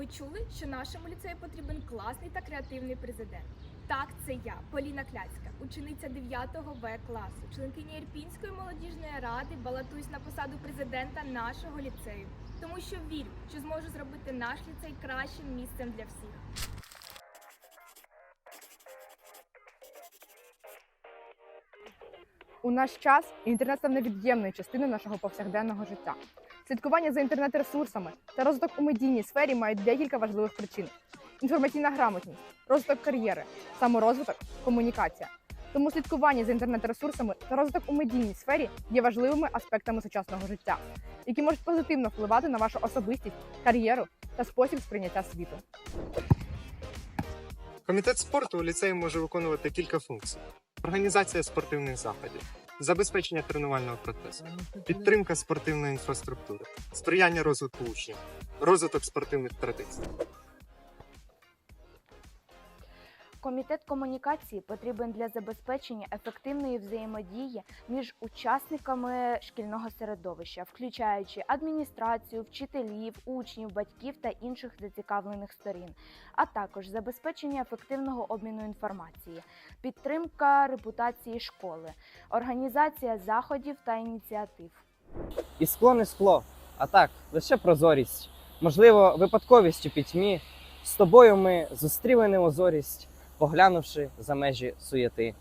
Ви чули, що нашому ліцею потрібен класний та креативний президент? Так, це я, Поліна Кляцька, учениця 9 В класу, членкиня Ірпінської молодіжної ради, балотуюсь на посаду президента нашого ліцею, тому що вірю, що зможу зробити наш ліцей кращим місцем для всіх. У наш час інтернет став невід'ємною частиною нашого повсякденного життя. Слідкування за інтернет-ресурсами та розвиток у медійній сфері мають декілька важливих причин: інформаційна грамотність, розвиток кар'єри, саморозвиток, комунікація. Тому слідкування за інтернет-ресурсами та розвиток у медійній сфері є важливими аспектами сучасного життя, які можуть позитивно впливати на вашу особистість, кар'єру та спосіб сприйняття світу. Комітет спорту у ліцеї може виконувати кілька функцій: організація спортивних заходів, забезпечення тренувального процесу, підтримка спортивної інфраструктури, сприяння розвитку учнів, розвиток спортивних традицій. Комітет комунікації потрібен для забезпечення ефективної взаємодії між учасниками шкільного середовища, включаючи адміністрацію, вчителів, учнів, батьків та інших зацікавлених сторін, а також забезпечення ефективного обміну інформації, підтримка репутації школи, організація заходів та ініціатив. І скло не скло, а так, лише прозорість. Можливо, випадковість у пітьмі. З тобою ми зустріли неозорість, поглянувши за межі суєти.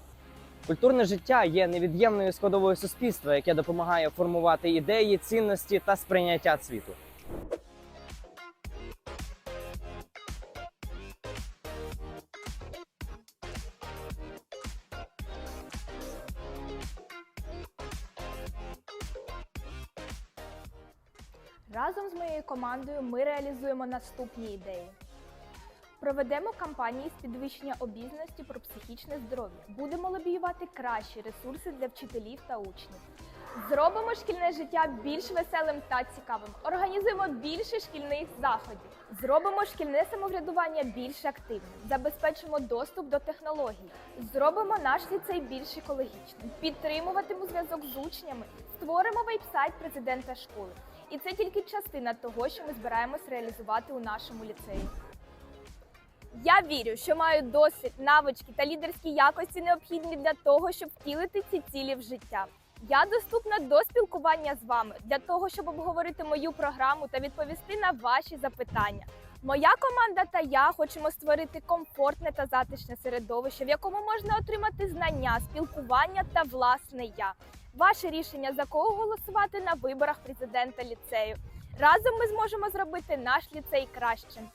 Культурне життя є невід'ємною складовою суспільства, яке допомагає формувати ідеї, цінності та сприйняття світу. Разом з моєю командою ми реалізуємо наступні ідеї. Проведемо кампанії з підвищення обізнаності про психічне здоров'я. Будемо лобіювати кращі ресурси для вчителів та учнів. Зробимо шкільне життя більш веселим та цікавим. Організуємо більше шкільних заходів. Зробимо шкільне самоврядування більш активним. Забезпечимо доступ до технологій. Зробимо наш ліцей більш екологічним. Підтримуватимемо зв'язок з учнями. Створимо веб-сайт президента школи. І це тільки частина того, що ми збираємось реалізувати у нашому ліцеї. Я вірю, що маю досвід, навички та лідерські якості необхідні для того, щоб втілити ці цілі в життя. Я доступна до спілкування з вами для того, щоб обговорити мою програму та відповісти на ваші запитання. Моя команда та я хочемо створити комфортне та затишне середовище, в якому можна отримати знання, спілкування та власне я. Ваше рішення за кого голосувати на виборах президента ліцею. Разом ми зможемо зробити наш ліцей кращим.